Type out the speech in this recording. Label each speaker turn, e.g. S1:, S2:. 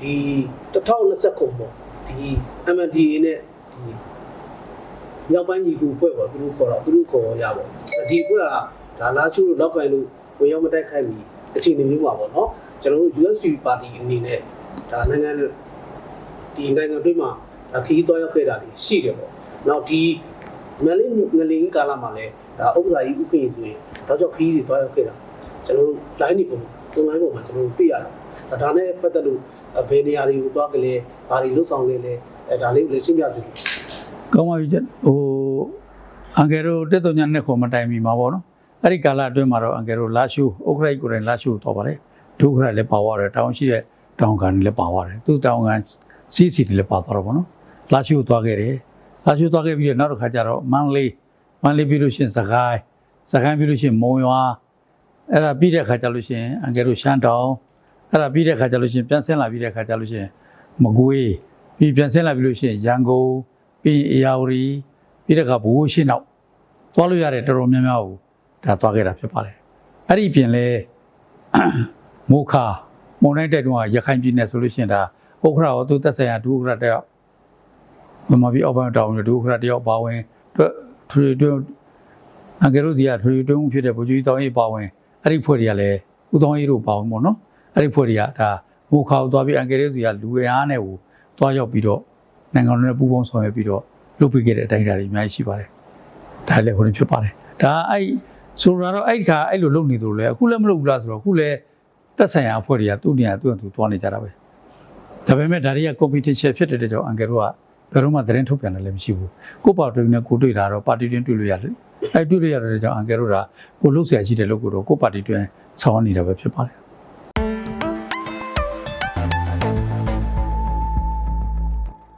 S1: ဒီ2020ခုပေါ့ဒီ MNDA နဲ့ဒီမြောက်ပိုင်းညီကူဖွဲ့ပေါ့သူတို့ခေါ်တော့သူတို့ခေါ်ရပါဒီဖွဲ့ကဒါလာချိုးလို့လောက်ပိုင်လို့ဝင်ရောက်မတိုက်ခိုက်မီအခြေအနေမျိုးပါပေါ့နော်ကျွန်တော်တို့ USP ပါတီအနေနဲ့ဒါနိုင်ငံဒီနိုင်ငံတွင်းမှာဒါခီးသွားရောက်ခဲ့တာတွေရှိတယ်ပေါ့နောက်ဒီမလင်းငလင်းကာလမှာလည်းဒါဥပဒေကြီးဥပဒေဆိုရင်တော့ကြောင့်ခီးတွေသွားရောက်ခဲ့တာကျွန်တော်တို့ line တွေပုံ online ပုံမှာကျွန်တော်တို့ပြရတယ် ဒါနဲ့ပတ်သက်လို့ဘယ်နေရာတွေကိုသွားကြလဲဘာတွေလုပ်ဆောင်ကြလဲအဲဒါလေးကိုလည်းရှင်းပြစီ
S2: ကောင်းပါပြီကျဟိုအန်ကယ်တို့တက်တော်ညနဲ့ခေါ်မတိုင်မီမှာပေါ့နော်အဲ့ဒီကာလအတွင်းမှာတော့အန်ကယ်တို့လာရှူဥခရိုက်ကိုယ်တိုင်လာရှူတော့ပါတယ်ဒုခရိုက်လည်းပါသွားတယ်တောင်းရှိတဲ့တောင်းကန်လည်းပါသွားတယ်သူတောင်းကန်စီစီတွေလည်းပါသွားတော့ပေါ့နော်လာရှူသွားခဲ့တယ်လာရှူသွားခဲ့ပြီးတော့နောက်တစ်ခါကျတော့မန်လေးမန်လေးပြီးလို့ရှိရင်စကိုင်းစကိုင်းပြီးလို့ရှိရင်မုံရွာအဲ့ဒါပြီးတဲ့ခါကျလို့ရှိရင်အန်ကယ်တို့ရှမ်းတောင် အဲ့ဒါပြီးတဲ့ခါကျလို့ရှိရင်ပြန်ဆင်းလာပြီးတဲ့ခါကျလို့ရှိရင်မကွေးပြီးပြန်ဆင်းလာပြီးလို့ရှိရင်ရန်ကုန်ပြီးရင်အေယာဝတီပြီးတဲ့ကဘိုးရှင်းတော့သွားလို့ရတယ်တော်တော်များများကိုဒါသွားခဲ့တာဖြစ်ပါတယ်အဲ့ဒီပြင်လဲမိုခါမုံတိုင်းတဲ့တုန်းကရခိုင်ပြည်နယ်ဆိုလို့ရှိရင်ဒါဥက္ခရာရောသူသက်ဆိုင်ရာဒုဥက္ခရာတယောက်မမပြီးအောက်ပိုင်းတောင်းဒုဥက္ခရာတယောက်ပါဝင်တွေ့ထရီတွင်းအကယ်လို့ဒီကထရီတွင်းဖြစ်တဲ့ဗိုလ်ကြီးတောင်းရေးပါဝင်အဲ့ဒီဖွဲ့တွေကလည်းဥတောင်းရေးတို့ပါဝင်ပေါ့နော် အဲ့ဒီဖွဲ့တွေကဒါမိုခါကိုသွားပြီးအကယ်လို့ဒီကလူဝဲအားနဲ့ကိုသွားရောက်ပြီးတော့နိုင်ငံတော်နဲ့ပူးပေါင်းဆောင်ရွက်ပြီးတော့လုပ်ပေးခဲ့တဲ့အတိုင်းအတာတွေအများကြီးရှိပါတယ်။ဒါလည်းဟိုနေဖြစ်ပါတယ်။ဒါအဲ့ဆိုတော့တော့အဲ့ဒီခါအဲ့လိုလုပ်နေသူလဲအခုလည်းမလုပ်ဘူးလားဆိုတော့အခုလည်းသက်ဆိုင်ရာအဖွဲ့တွေကသူ့နေရာသူ့အတူသွားနေကြတာပဲ။ဒါပေမဲ့ဒါတွေက competition ဖြစ်တဲ့ကြောင့်အန်ကယ်တို့ကဘယ်တော့မှသတင်းထုတ်ပြန်တယ်လည်းမရှိဘူး။ကိုပါတီနဲ့ကိုတွေ့တာတော့ပါတီတွင်တွေ့လို့ရတယ်။အဲ့တွေ့လို့ရတဲ့ကြောင့်အန်ကယ်တို့ကကိုလှုပ်ဆရာရှိတယ်လို့ကိုတော့ကိုပါတီတွင်ဆောင်နေတာပဲဖြစ်ပါတယ်